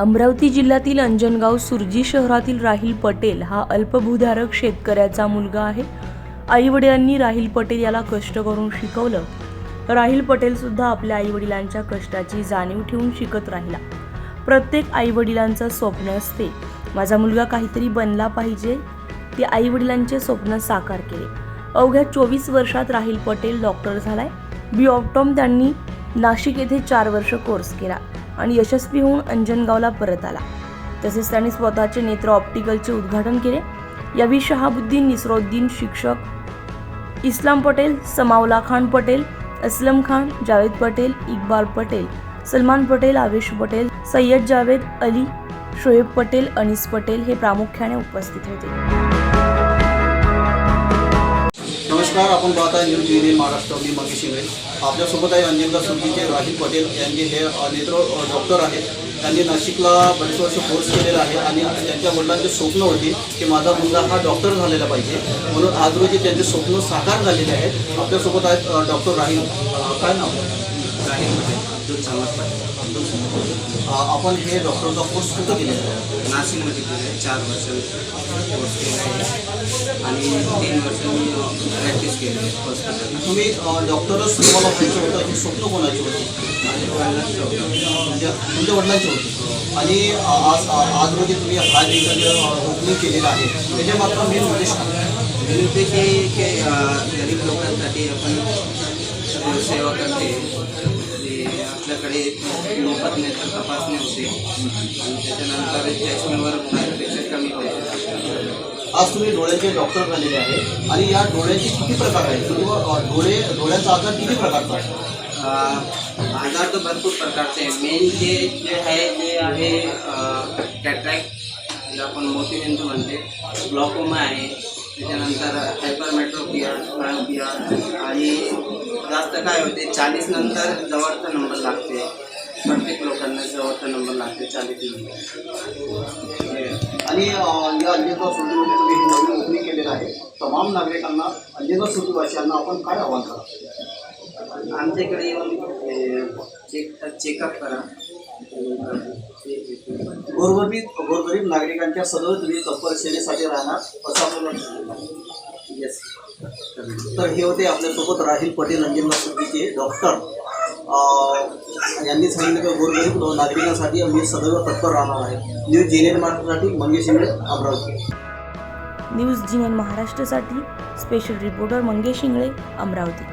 अमरावती जिल्ह्यातील अंजनगाव सुरजी शहरातील राहिल पटेल हा अल्पभूधारक शेतकऱ्याचा मुलगा आहे. आईवडिलांनी राहिल पटेल याला कष्ट करून शिकवलं. राहिल पटेलसुद्धा आपल्या आईवडिलांच्या कष्टाची जाणीव ठेवून शिकत राहिला. प्रत्येक आईवडिलांचं स्वप्न असते. माझा मुलगा काहीतरी बनला पाहिजे. ते आईवडिलांचे स्वप्न साकार केले. अवघ्या चोवीस वर्षात राहिल पटेल डॉक्टर झालाय. बी ऑप्टॉम त्यांनी नाशिक येथे चार वर्ष कोर्स केला. आणि यशस्वी होऊन अंजनगावला परत आला. तसेच त्यांनी स्वतःचे नेत्र ऑप्टिकलचे उद्घाटन केले. यावेळी शहाबुद्दीन निसरोद्दीन शिक्षक इस्लाम पटेल समावला खान पटेल असलम खान जावेद पटेल इक्बाल पटेल सलमान पटेल आवेश पटेल सय्यद जावेद अली शोएब पटेल अनिस पटेल हे प्रामुख्याने उपस्थित होते. नमस्कार आपण पाहत आहे न्यूज युनियन महाराष्ट्र. मी मगेश इंगळे आपल्यासोबत आहे अंजनगा सुरजीचे राहिल पटेल. यांचे हे नेत्र डॉक्टर आहेत. त्यांनी नाशिकला बरेच वर्ष कोर्स केलेला आहे आणि त्यांच्या वडिलांचे स्वप्न होते की माझा मुलगा हा डॉक्टर झालेला पाहिजे. म्हणून आज रोजी त्यांचे स्वप्न साकार झालेले आहेत. आपल्यासोबत आहेत डॉक्टर राहील. काय नाव? पटेल अब्दुल समद. अ, आपण हे डॉक्टरचा कोर्स कुठं केलेला आहे? नाशिकमध्ये केलं चार वर्ष कोर्स केला आहे. आणि तीन वर्ष मी प्रॅक्टिस केली आहे हॉस्पिटलला तुम्ही डॉक्टरच तुम्हाला व्हायचं होतं हे स्वप्न कोणाचे होते? वडिलांचं डॉक्टर तुमच्या तुमच्या वडिलांचे होते. आणि आज आज रोजी तुम्ही हा जे ओपनिंग केलेला आहे त्याच्या मात्र मेन उद्देश काय? मेन उद्देश हे की अं, आपल्याकडे मोफत नेत्र तपासणी होते. आणि त्याच्यानंतर चष्म्यावर पैसे कमी होते. आज तुम्ही डोळ्याचे डॉक्टर झालेले आहे. आणि या डोळ्याचे किती प्रकार आहेत? किंवा डोळे डोळ्याचा आजार किती प्रकारचा आजार तर भरपूर प्रकारचे आहे मेन जे जे आहे ते आहे कॅट्रॅक्ट आपण मोतीबिंदू म्हणते ग्लॉकोमा आहे त्याच्यानंतर हायपरमेट्रोपिया मायोपिया आणि जास्त काय होते चाळीस नंतर जवळचा नंबर लागते. प्रत्येक लोकांना जवळचा नंबर लागते चाळीस नंबर आणि या अंजनगाव सुरजीमध्ये तुम्ही हे नवीन ओपनिंग केलेलं आहे. तमाम नागरिकांना अंजनगाव सुरजीवासियांना आपण काय आव्हान करा? आमच्याकडे येऊन चेक चेकअप करा. गोरगरीब गोरगरीब नागरिकांच्या सदैव तुम्ही तत्पर सेवेसाठी राहणार असं आपल्याला येस तर हे होते आपल्यासोबत राहील पटेल अंजनगाव सुद्धीचे डॉक्टर यांनी सांगितलं की गोरगरीब नागरिकांसाठी आम्ही सदैव तत्पर राहणार आहे. न्यूज जेनेन महाराष्ट्रासाठी मंगेश इंगळे अमरावती. न्यूज जी महाराष्ट्रासाठी स्पेशल रिपोर्टर मंगेश इंगळे अमरावती.